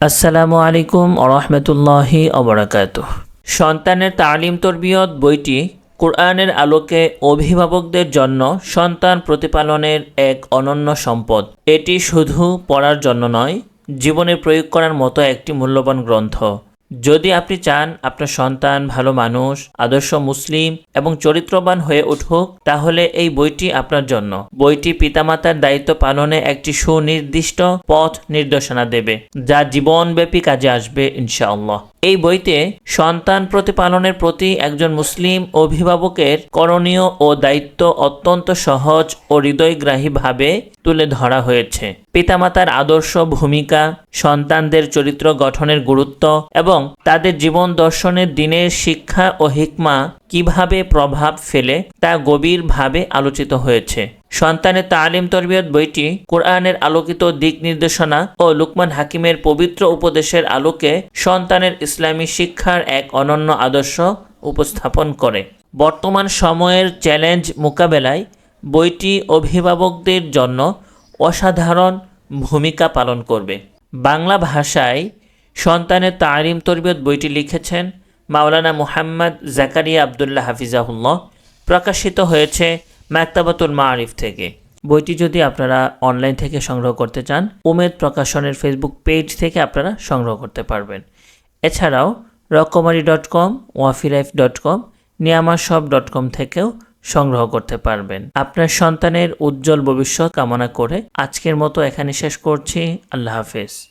আসসালামু আলাইকুম আরহামতুল্লাহি অবরাকাত সন্তানের তালিম তরবিয়ত বইটি কোরআনের আলোকে অভিভাবকদের জন্য সন্তান প্রতিপালনের এক অনন্য সম্পদ। এটি শুধু পড়ার জন্য নয়, জীবনে প্রয়োগ করার মতো একটি মূল্যবান গ্রন্থ। যদি আপনি চান আপনার সন্তান ভালো মানুষ, আদর্শ মুসলিম এবং চরিত্রবান হয়ে উঠুক, তাহলে এই বইটি আপনার জন্য। বইটি পিতামাতার দায়িত্ব পালনে একটি সুনির্দিষ্ট পথ নির্দেশনা দেবে, যা জীবনব্যাপী কাজে আসবে, ইনশাআল্লাহ। এই বইতে সন্তান প্রতিপালনের প্রতি একজন মুসলিম অভিভাবকের করণীয় ও দায়িত্ব অত্যন্ত সহজ ও হৃদয়গ্রাহীভাবে তুলে ধরা হয়েছে। পিতামাতার আদর্শ ভূমিকা, সন্তানদের চরিত্র গঠনের গুরুত্ব এবং তাদের জীবন দর্শনের দিনের শিক্ষা ও হিকমা কীভাবে প্রভাব ফেলে তা গভীরভাবে আলোচিত হয়েছে। সন্তানের তালিম তরবিয়ত বইটি কোরআনের আলোকিত দিক নির্দেশনা ও লুকমান হাকিমের পবিত্র উপদেশের আলোকে সন্তানের ইসলামী শিক্ষার এক অনন্য আদর্শ উপস্থাপন করে। বর্তমান সময়ের চ্যালেঞ্জ মোকাবেলায় বইটি অভিভাবকদের জন্য অসাধারণ ভূমিকা পালন করবে। বাংলা ভাষায় সন্তানের তালিম তরবিয়ত বইটি লিখেছেন মাওলানা মুহাম্মদ জাকারিয়া আবদুল্লাহ হাফিজাহুল্লাহ। প্রকাশিত হয়েছে মাকতাবাতুল মারিফ থেকে। বইটি যদি আপনারা অনলাইন থেকে সংগ্রহ করতে চান, উমেদ প্রকাশনের ফেসবুক পেজ থেকে আপনারা সংগ্রহ করতে পারবেন। এছাড়াও Rokomari dot com Wafi Wafilife dot com Niyamashop dot com থেকেও সংগ্রহ করতে পারবেন। আপনার সন্তানের উজ্জ্বল ভবিষ্যৎ কামনা করে আজকের মতো এখানে শেষ করছি। আল্লাহ হাফেজ।